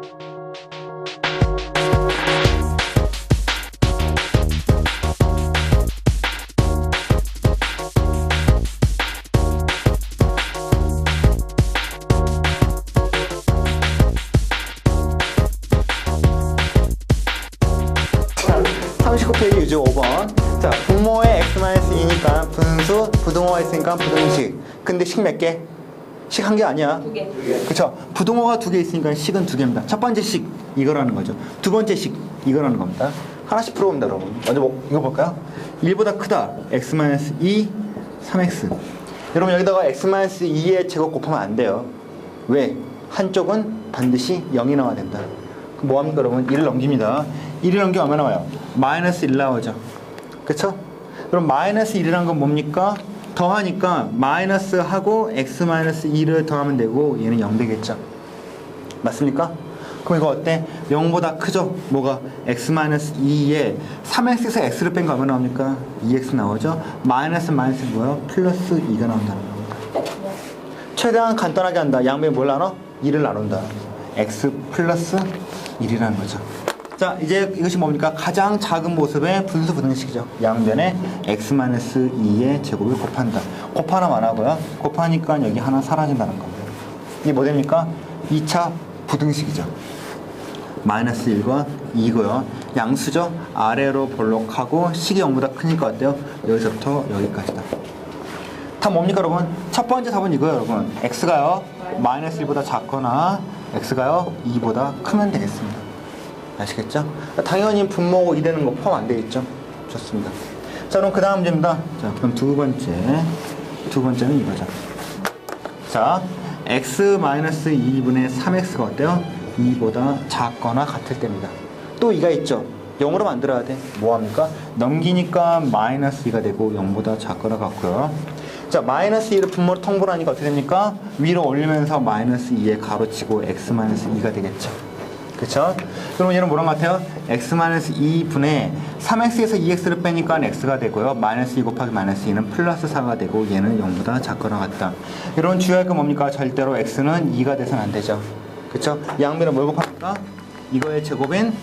자, 39페이지 유지 5번. 자, 분모에 x-2니까 분수, 부등호가 있으니까 부등식. 근데 식 몇 개? 식 한 개 아니야. 두 개. 그쵸? 부등호가 두 개 있으니까 식은 두 개입니다. 첫 번째 식, 이거라는 거죠. 두 번째 식, 이거라는 겁니다. 하나씩 풀어봅니다, 여러분. 먼저 뭐, 이거 볼까요? 1보다 크다. x-2, 3x. 여러분, 여기다가 x-2의 제곱 곱하면 안 돼요. 왜? 한쪽은 반드시 0이 나와야 된다. 그럼 뭐 합니까, 여러분? 1을 넘깁니다. 1을 넘기면 얼마 나와요? 마이너스 1 나오죠. 그쵸? 그럼 마이너스 1이란 건 뭡니까? 더하니까 마이너스 하고 x 마이너스 2를 더하면 되고 얘는 0 되겠죠. 맞습니까? 그럼 이거 어때? 0보다 크죠? 뭐가? x 마이너스 2에 3x에서 x를 뺀 거 얼마 나옵니까? 2x 나오죠? 마이너스 마이너스 뭐예요? 플러스 2가 나온다는 겁니다. 최대한 간단하게 한다. 양변에 뭘 나눠? 2를 나눈다. x 플러스 1이라는 거죠. 자, 이제 이것이 뭡니까? 가장 작은 모습의 분수 부등식이죠. 양변에 x-2의 제곱을 곱한다. 곱하나 안 하고요. 곱하니까 여기 하나 사라진다는 겁니다. 이게 뭐 됩니까? 2차 부등식이죠. 마이너스 1과 2고요. 양수죠. 아래로 볼록하고 식이 0보다 크니까 어때요? 여기서부터 여기까지다. 답 뭡니까 여러분? 첫 번째 답은 이거예요 여러분 x가요 마이너스 1보다 작거나 x가요 2보다 크면 되겠습니다 아시겠죠? 당연히 분모고 2 되는 거 포함 안 되겠죠? 좋습니다 자 그럼 그 다음 문제입니다 자 그럼 두 번째 두 번째는 이거죠 자 x 마이너스 2분의 3x가 어때요? 2보다 작거나 같을 때입니다 또 2가 있죠 0으로 만들어야 돼 뭐합니까? 넘기니까 마이너스 2가 되고 0보다 작거나 같고요 자, 마이너스 2를 분모로 통분하니까 어떻게 됩니까? 위로 올리면서 마이너스 2에 가로치고 x 마이너스 2가 되겠죠. 그쵸? 그럼 얘는 뭐랑 같아요? x 마이너스 2분의 3x에서 2x를 빼니까 x가 되고요. 마이너스 2 곱하기 마이너스 2는 플러스 4가 되고 얘는 0보다 작거나 같다. 이런 주의할 건 뭡니까? 절대로 x는 2가 돼서는 안 되죠. 그쵸? 양변을 뭘 곱합니까? 이거의 제곱인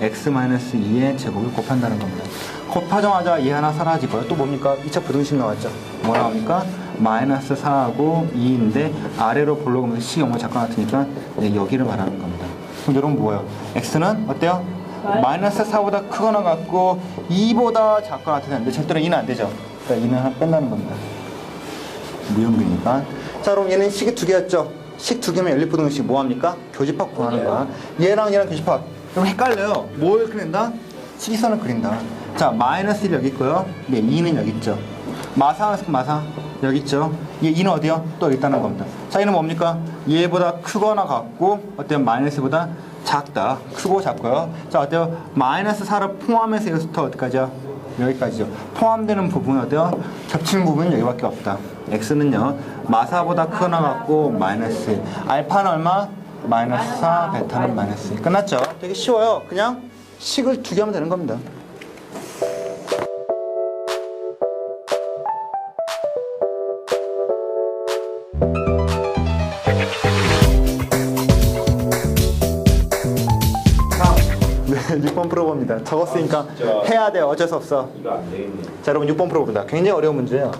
x 마이너스 2의 제곱을 곱한다는 겁니다. 곱하자마자 얘 하나 사라지고요. 또 뭡니까? 2차 부등식 나왔죠. 뭐 나옵니까? 마이너스 4하고 2인데 아래로 볼록하면 식 0을 작가 같으니까 이제 여기를 말하는 겁니다. 그럼 여러분 뭐예요? x는 어때요? 마이너스 4보다 크거나 같고 2보다 작거나 같은데 절대로 2는 안 되죠. 그러니까 2는 하나 뺀다는 겁니다. 무형근이니까. 자, 그럼 얘는 식이 두 개였죠. 식 두 개면 연립 부등식 뭐 합니까? 교집합 구하는 거야. 얘랑 얘랑 교집합. 그럼 헷갈려요. 뭘 그린다? 식이선을 그린다. 자, 마이너스 1 여기 있고요. 얘 2는 여기 있죠. 마사 마사 여기 있죠. 얘 2는 어디요? 또 여기 있다는 겁니다. 자, 얘는 뭡니까? 얘보다 크거나 같고 어때요? 마이너스보다 작다. 크고 작고요. 자, 어때요? 마이너스 4를 포함해서 여기서부터 어디까지요? 여기까지죠. 포함되는 부분은 어때요? 겹치는 부분은 여기밖에 없다. x는요, 마사보다 크거나 같고 마이너스 1. 알파는 얼마? 마이너스 4, 베타는 마이너스 1. 끝났죠? 되게 쉬워요. 그냥 식을 두 개 하면 되는 겁니다. 6번 풀어봅니다. 적었으니까 해야 돼. 어쩔 수 없어. 자, 여러분 6번 풀어봅니다. 굉장히 어려운 문제예요.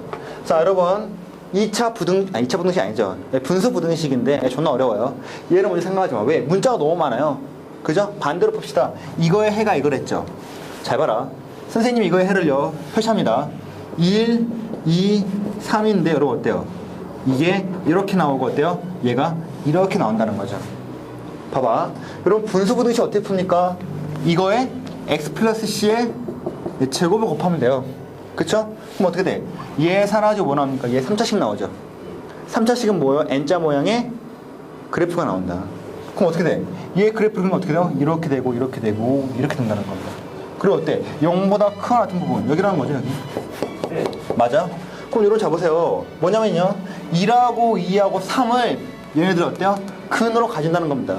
자, 여러분 2차 부등, 아 2차 부등식 아니죠. 네, 분수 부등식인데 네, 존나 어려워요. 얘는 먼저 생각하지 마. 왜? 문자가 너무 많아요. 그죠? 반대로 봅시다. 이거의 해가 이거랬죠. 잘 봐라. 선생님 이거의 해를요. 표시합니다. 1, 2, 3인데 여러분 어때요? 이게 이렇게 나오고 어때요? 얘가 이렇게 나온다는 거죠. 봐봐. 여러분 분수 부등식 어떻게 풉니까? 이거에 x 플러스 c의 제곱을 곱하면 돼요. 그쵸? 그럼 어떻게 돼? 얘 사라지고 뭐 나옵니까? 얘 3차식 나오죠. 3차식은 뭐예요? n자 모양의 그래프가 나온다. 그럼 어떻게 돼? 얘 그래프는 어떻게 돼요? 이렇게 되고 이렇게 되고 이렇게 된다는 겁니다. 그리고 어때? 0보다 크거나 같은 부분 여기라는 거죠 여기. 맞아? 그럼 이런 잡으세요. 뭐냐면요. 1하고 2하고 3을 얘네들 어때요? 근으로 가진다는 겁니다.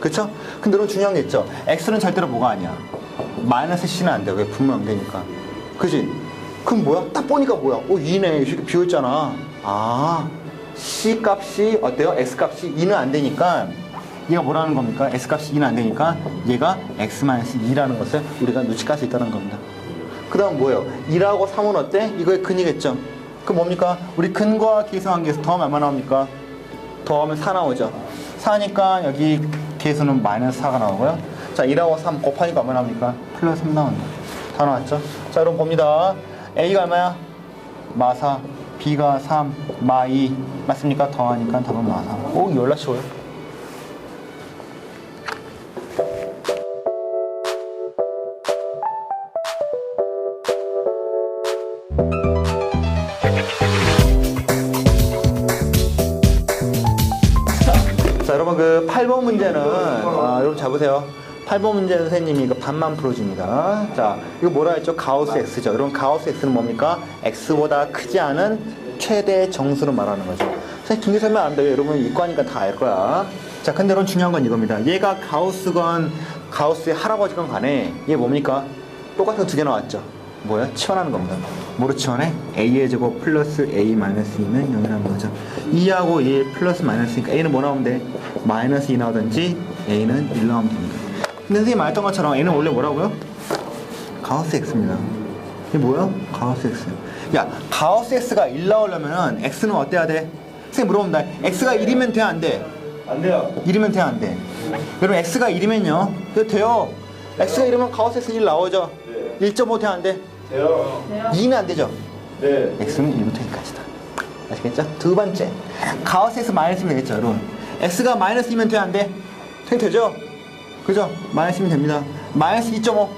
그쵸? 근데 여러분 중요한 게 있죠. x는 절대로 뭐가 아니야. 마이너스 c는 안 돼. 왜 분모 안 되니까. 그지? 그럼 뭐야? 딱 보니까 뭐야? 어, 2네. 이렇게 비어있잖아. 아, c 값이 어때요? x 값이 2는 안 되니까 얘가 뭐라는 겁니까? X값이 2는 안 되니까 얘가 X-2라는 것을 우리가 눈치깔 수 있다는 겁니다. 그 다음 뭐예요? 2하고 3은 어때? 이거의 근이겠죠? 그 뭡니까? 우리 근과 계수관계에서 더하면 얼마 나옵니까? 더하면 4 나오죠. 4니까 여기 계수는 마이너스 4가 나오고요. 자, 1하고 3 곱하니까 얼마 나옵니까? 플러스 3 나온다. 다 나왔죠? 자, 여러분 봅니다. A가 얼마야? 마4, B가 3, 마2 맞습니까? 더하니까 답은 마3. 오, 연락 쉬워요. 자, 여 그 8번 문제는 아, 여러분 잡으세요. 8번 문제는 선생님이 이거 반만 풀어줍니다. 자, 이거 뭐라 했죠? 가우스 X죠. 여러분 가우스 X는 뭡니까? X보다 크지 않은 최대 정수를 말하는 거죠. 선생님 중계 설명 안 돼요. 여러분 이과니까 다 알 거야. 자, 근데 여러분 중요한 건 이겁니다. 얘가 가우스건 가우스의 할아버지건 간에 얘 뭡니까? 똑같은 거두개 나왔죠. 뭐야? 치환하는 겁니다. 뭐로 치환해? a의 제곱 플러스 a 마이너스 2는 0이라는 거죠. 2하고 2 플러스 마이너스니까 a는 뭐 나오면 돼? 마이너스 2 나오든지 a는 1 나오면 됩니다. 근데 선생님 말했던 것처럼 a는 원래 뭐라고요? 가우스 x입니다. 이게 뭐야? 가우스 x. 야, 가우스 x가 1 나오려면은 x는 어때야 돼? 선생님 물어본다. x가 1이면 돼, 안 돼? 안 돼요. 1이면 돼, 안 돼? 여러분, x가 1이면요. 그래도 돼요. x가 1이면 가우스 x 1 나오죠? 네. 1.5 돼, 안 돼? 돼요. 2는 안 되죠? 네. x는 1부터 2까지다. 아시겠죠? 두 번째. 가우스 x 마이너스면 되겠죠, 여러분? x가 마이너스 2면 돼, 안 돼? 돼, 되죠? 그죠? 마이너스면 됩니다. 마이너스 2.5.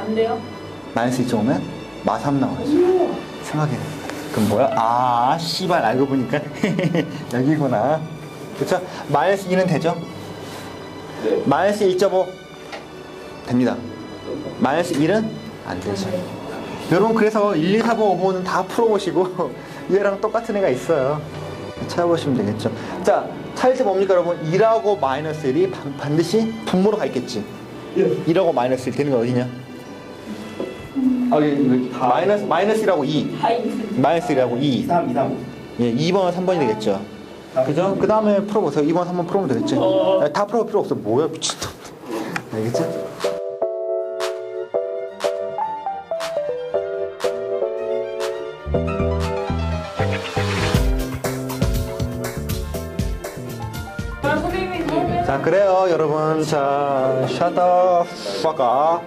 안 돼요? 마이너스 2.5면 마3 나와야죠. 생각해. 그럼 뭐야? 아, 씨발, 알고 보니까 여기구나. 그쵸? 마이너스 2는 되죠? 네. 마이너스 1.5 됩니다. 마이너스 1은 안 되죠. 여러분 그래서 1, 2, 4, 5, 5는 다 풀어보시고 얘랑 똑같은 애가 있어요. 찾아보시면 되겠죠. 자, 때 뭡니까 여러분? 2하고 마이너스 1이 반, 반드시 분모로 가 있겠지. 예. 1하고 마이너스 1 되는 게 어디냐? 아, 이거 다. 마이너스, 마이너스 1하고 2. 다 있는. 마이너스 1하고 2. 2, 3, 2, 3. 예, 2번, 3번이 되겠죠. 그죠? 그 다음에 풀어보세요. 2번, 3번 풀어보면 되겠지. 어. 다 풀어볼 필요 없어. 뭐야, 미친놈. 알겠지? 자, 그래요, 여러분. 자, the fuck up.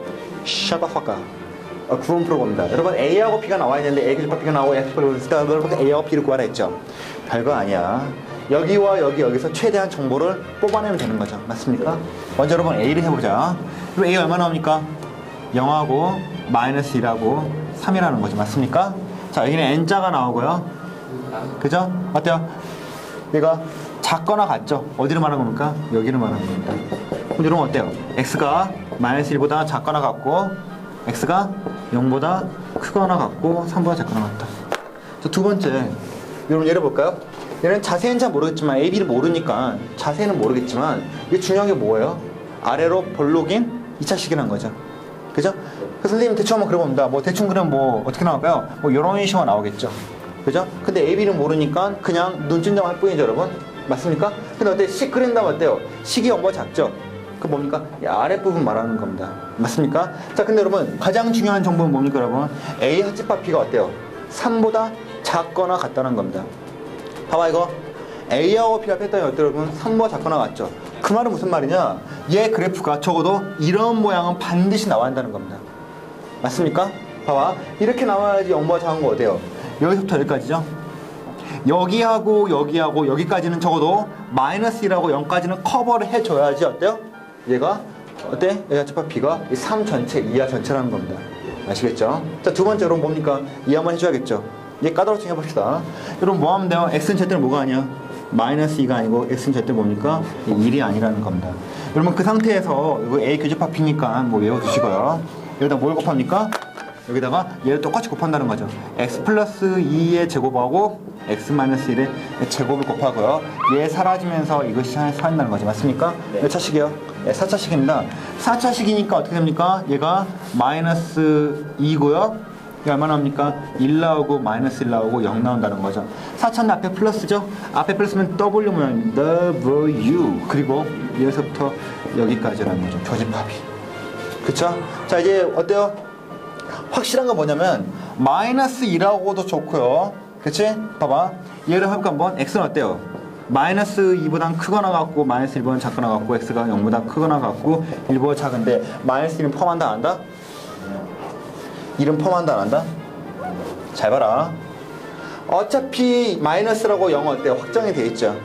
어, 구분 풀어봅니다. 여러분, A하고 B가 나와 있는데 A 교집합 B가 나오고 F 교집합 B가 여러분 A하고 B를 구하라 했죠. 별거 아니야. 여기와 여기 여기서 최대한 정보를 뽑아내면 되는 거죠. 맞습니까? 먼저 여러분 A를 해보자. 그럼 A 얼마 나옵니까? 0하고 마이너스 1하고 3이라는 거죠. 맞습니까? 자, 여기는 N자가 나오고요. 그죠? 어때요? 얘가 작거나 같죠? 어디를 말하는 겁니까? 여기를 말하는 겁니다. 그럼 여러분 어때요? x가 마이너스 1보다 작거나 같고 x가 0보다 크거나 같고 3보다 작거나 같다. 자, 두 번째 여러분 예를 볼까요? 얘는 자세히는 잘 모르겠지만 A, B를 모르니까 자세히는 모르겠지만 이게 중요한 게 뭐예요? 아래로 볼록인 2차식이라는 거죠. 그죠? 그래서 선생님 대충 한번 그려봅니다. 뭐 대충 그리면 뭐 어떻게 나올까요? 뭐 이런 식으로 나오겠죠. 그죠? 근데 A, B를 모르니까 그냥 눈찜점 할 뿐이죠, 여러분. 맞습니까? 근데 어때? 식 그린다면 어때요? 식이 0보다 작죠? 그 뭡니까? 이 아랫부분 말하는 겁니다. 맞습니까? 자, 근데 여러분, 가장 중요한 정보는 뭡니까, 여러분? A 합집합 B가 어때요? 3보다 작거나 같다는 겁니다. 봐봐, 이거. A하고 B가 했더니 어때요, 여러분? 3보다 작거나 같죠? 그 말은 무슨 말이냐? 얘 그래프가 적어도 이런 모양은 반드시 나와야 한다는 겁니다. 맞습니까? 봐봐. 이렇게 나와야지 0보다 작은 거 어때요? 여기서부터 여기까지죠? 여기하고 여기하고 여기까지는 적어도 마이너스 1하고 0까지는 커버를 해줘야지 어때요? 얘가 어때? 얘가 집합 B가 이3 전체, 2하 전체라는 겁니다. 아시겠죠? 자, 두 번째로 뭡니까? 이 한번 해줘야겠죠? 얘 까다롭게 해봅시다. 여러분 뭐 하면 돼요? X는 절대로 뭐가 아니야? 마이너스 2가 아니고 X는 절대 뭡니까? 1이 아니라는 겁니다. 여러분 그 상태에서 이거 A 교집합 B니까 뭐 외워두시고요. 여기다 뭘 곱합니까? 여기다가 얘를 똑같이 곱한다는 거죠. x 플러스 2의 제곱하고 x 마이너스 1의 제곱을 곱하고요. 얘 사라지면서 이것이 사라진다는 거죠. 맞습니까? 몇 차식이요? 네, 4차식입니다. 4차식이니까 어떻게 됩니까? 얘가 마이너스 2고요. 이게 얼마 나옵니까? 1 나오고 마이너스 1 나오고 0 나온다는 거죠. 4천 앞에 플러스죠? 앞에 플러스면 W 모양 W 그리고 여기서부터 여기까지라는 거죠. 교집합이. 그쵸? 자 이제 어때요? 확실한 건 뭐냐면 마이너스 2라고도 좋고요. 그치? 봐봐. 얘를 해볼까 한번? x는 어때요? 마이너스 2보다 크거나 같고 마이너스 1보다 작거나 같고 x가 0보다 크거나 같고 1보다 작은데 마이너스 1은 포함한다 안 한다? 1은 포함한다 안 한다? 잘 봐라. 어차피 마이너스라고 0 어때요? 확정이 돼 있죠.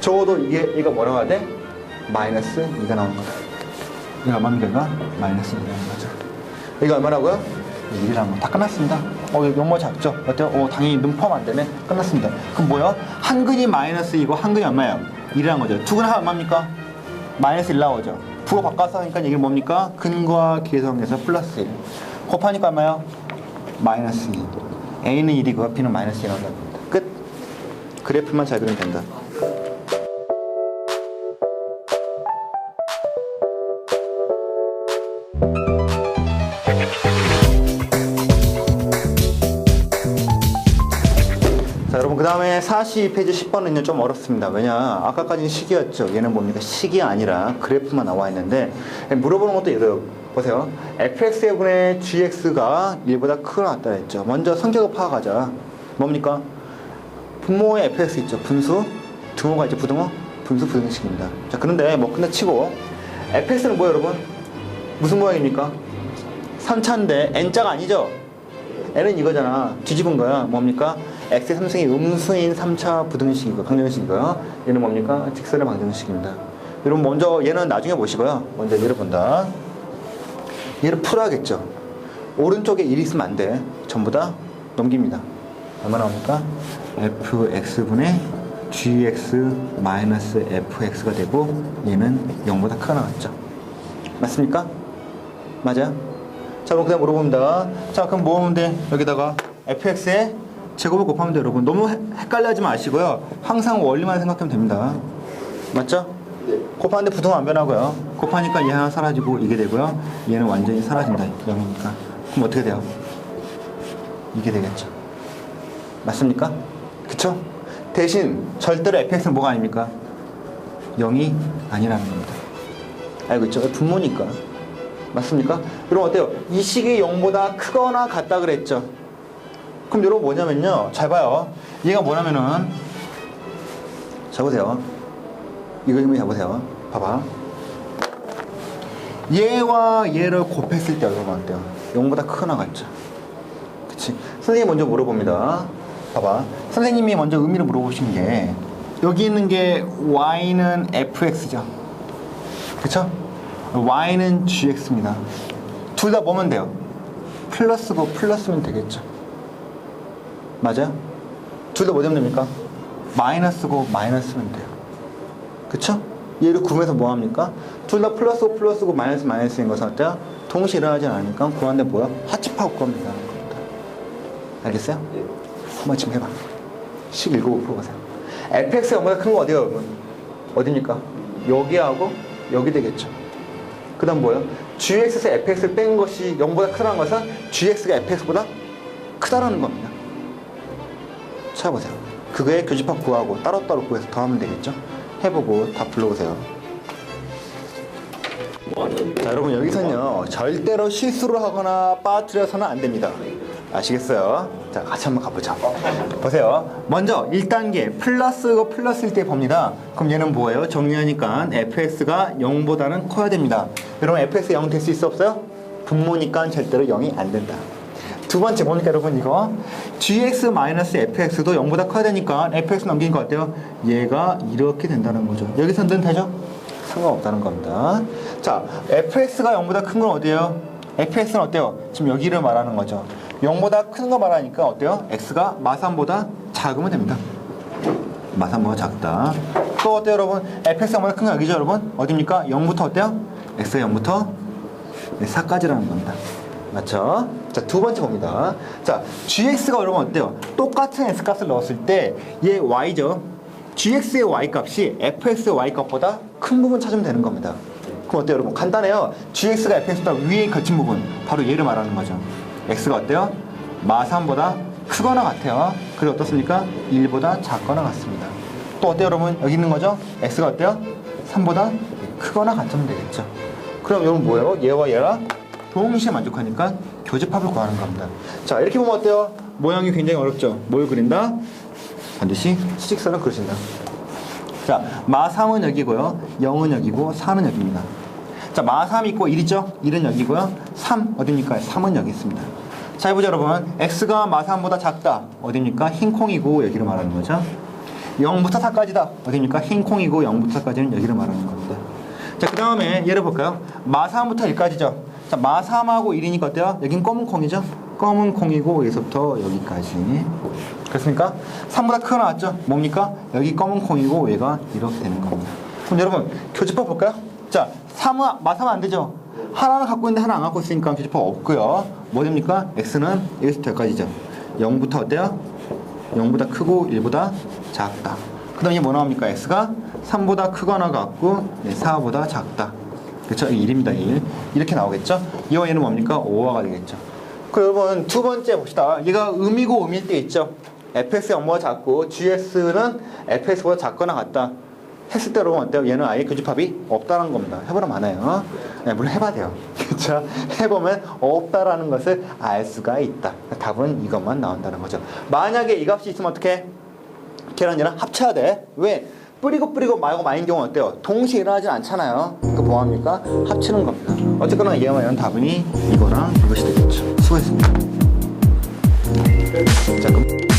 적어도 이게 얘가 뭐라고 해야 돼? 마이너스 2가 나오는 거다. 얼마입니까? 이거? 마이너스 2라는 거죠. 이거 얼마라고요? 1이라는 거. 다 끝났습니다. 어, 이거 용모 작죠? 어때요? 어, 당연히 눈 포함 안 되네. 끝났습니다. 그럼 뭐야? 한근이 마이너스 2고 한 근이 얼마예요? 1이라는 거죠. 두 근 하면 얼마입니까? 마이너스 1 나오죠. 부호 바꿔서 하니까 이게 뭡니까? 근과 계성에서 플러스 1. 곱하니까 얼마예요? 마이너스 2. A는 1이고 B는 마이너스 2 나온다. 끝. 그래프만 잘 그리면 된다. 그 다음에 42페이지 10번은요 좀 어렵습니다. 왜냐 아까까지는 식이었죠. 얘는 뭡니까? 식이 아니라 그래프만 나와 있는데 물어보는 것도 이래요. 보세요. Fx의 분의 gx가 1보다 크거나 같다 했죠. 먼저 성격을 파악하자. 뭡니까? 분모의 fx 있죠. 분수. 등호가 있죠 부등호. 분수 부등식입니다. 자 그런데 뭐 끝내 치고. Fx는 뭐예요 여러분? 무슨 모양입니까? 3차인데 n자가 아니죠? N은 이거잖아. 뒤집은 거야. 뭡니까? X의 3승이 음수인 3차 부등식이고 방정식이고요. 얘는 뭡니까? 직선의 방정식입니다. 여러분 먼저 얘는 나중에 보시고요. 먼저 얘를 본다. 얘를 풀어야겠죠. 오른쪽에 1 있으면 안 돼. 전부 다 넘깁니다. 얼마 나옵니까? fx분의 gx 마이너스 fx가 되고 얘는 0보다 크게 나왔죠. 맞습니까? 맞아요? 자, 그럼 그냥 물어봅니다. 자, 그럼 뭐 하면 돼? 여기다가 fx의 제곱을 곱하면 돼, 여러분. 너무 헷- 헷갈려하지 마시고요. 항상 원리만 생각하면 됩니다. 맞죠? 곱하는데 부등호 안 변하고요. 곱하니까 얘 하나 사라지고 이게 되고요. 얘는 완전히 사라진다. 0이니까. 그럼 어떻게 돼요? 이게 되겠죠. 맞습니까? 그쵸? 대신 절대로 fx는 뭐가 아닙니까? 0이 아니라는 겁니다. 알고 있죠? 분모니까. 맞습니까? 그럼 어때요? 이 식이 0보다 크거나 같다 그랬죠? 그럼 여러분 뭐냐면요. 잘 봐요. 얘가 뭐냐면은 자 보세요. 이거 좀 해보세요. 봐봐. 얘와 얘를 곱했을 때 여러분 어때요? 0보다 크거나 같죠? 그치? 선생님이 먼저 물어봅니다. 봐봐. 선생님이 먼저 의미를 물어보신 게 여기 있는 게 y는 fx죠. 그쵸? y는 gx입니다. 둘 다 뭐면 돼요? 플러스고 플러스면 되겠죠. 맞아요? 둘 다 뭐 되면 됩니까? 마이너스고 마이너스면 돼요. 그쵸? 얘를 구분해서 뭐 합니까? 둘 다 플러스고 플러스고 마이너스 마이너스인 것은 어때요? 동시에 일어나지 않으니까 구하는데 뭐야? 구하면 된다는 겁니다. 알겠어요? 한번 지금 해봐. 11고 풀어보세요. fx가 0보다 큰 거 어디예요, 여러분? 어디입니까? 여기하고 여기 되겠죠. 그 다음 뭐예요? gx에서 fx를 뺀 것이 0보다 크다는 것은 gx가 fx보다 크다라는 겁니다. 찾아보세요. 그거의 교집합 구하고 따로따로 구해서 더하면 되겠죠? 해보고 다 불러보세요. 자, 여러분 여기서는요 절대로 실수를 하거나 빠뜨려서는 안 됩니다. 아시겠어요? 자, 같이 한번 가보자. 보세요. 먼저 1단계 플러스고 플러스일 때 봅니다. 그럼 얘는 뭐예요? 정리하니까 fx가 0보다는 커야 됩니다. 여러분 fx 0 될 수 있어 없어요? 분모니까 절대로 0이 안 된다. 두 번째 보니까 여러분 이거 gx-fx도 0보다 커야 되니까 fx 넘기는 거 어때요? 얘가 이렇게 된다는 거죠. 여기서 는 되죠? 상관없다는 겁니다. 자, fx가 0보다 큰 건 어디예요? fx는 어때요? 지금 여기를 말하는 거죠. 0보다 큰 거 말하니까 어때요? x가 마삼보다 작으면 됩니다. 마삼보다 작다. 또 어때요, 여러분? fx가 0보다 큰 거 여기죠, 여러분? 어딥니까? 0부터 어때요? x가 0부터 네, 4까지라는 겁니다. 맞죠? 자, 두 번째 봅니다. 자, gx가 여러분 어때요? 똑같은 x 값을 넣었을 때 얘 y죠. gx의 y 값이 fx의 y 값보다 큰 부분 찾으면 되는 겁니다. 그럼 어때요, 여러분? 간단해요. gx가 fx보다 위에 거친 부분, 바로 얘를 말하는 거죠. x가 어때요? 마 3보다 크거나 같아요. 그리고 어떻습니까? 1보다 작거나 같습니다. 또 어때요, 여러분? 여기 있는 거죠? x가 어때요? 3보다 크거나 같으면 되겠죠. 그럼 여러분 뭐예요? 얘와 얘랑 동시에 만족하니까 교집합을 구하는 겁니다. 자, 이렇게 보면 어때요? 모양이 굉장히 어렵죠? 뭘 그린다? 반드시 수직선을 그리신다. 자, 마 3은 여기고요. 0은 여기고 4는 여기입니다. 자, 마3 있고 1 있죠? 1은 여기고요. 3 어딥니까? 3은 여기 있습니다. 자, 해보자 여러분. x가 마 3보다 작다. 어딥니까? 흰 콩이고 여기를 말하는 거죠. 0부터 4까지다. 어딥니까? 흰 콩이고 0부터 4까지는 여기를 말하는 겁니다. 자, 그 다음에 얘를 볼까요? 마 3부터 1까지죠. 자, 마 3하고 1이니까 어때요? 여긴 검은 콩이죠? 검은 콩이고 여기서부터 여기까지. 그렇습니까? 3보다 크게 나왔죠? 뭡니까? 여기 검은 콩이고 얘가 이렇게 되는 겁니다. 그럼 여러분, 교집합 볼까요? 자, 3은, 마 3은 안 되죠? 하나는 갖고 있는데 하나 안 갖고 있으니까 교집합 없고요. 뭐 됩니까? x는 여기서부터 여기까지죠. 0부터 어때요? 0보다 크고 1보다 작다. 그 다음에 뭐 나옵니까? x가 3보다 크거나 같고 네, 4보다 작다. 그렇죠? 1입니다. 1. 이렇게 나오겠죠? 이와 얘는 뭡니까? 5가 되겠죠. 그럼 여러분 두 번째 봅시다. 얘가 음이고 음일 때 있죠? fx 0보다 작고 gs는 fx보다 작거나 같다. 했을 때 여러분 어때요? 얘는 아예 교집합이 없다는 겁니다. 해보면 많아요. 네, 물론 해봐야 돼요. 그렇죠? 해보면 없다라는 것을 알 수가 있다. 답은 이것만 나온다는 거죠. 만약에 이 값이 있으면 어떻게? 얘랑 합쳐야 돼. 왜? 뿌리고 뿌리고 말고 마인 경우는 어때요? 동시에 일어나진 않잖아요. 그 뭐합니까? 합치는 겁니다. 어쨌거나 얘와 얘는 답이 이거랑 이것이 되겠죠. 수고했습니다. 자, 그럼.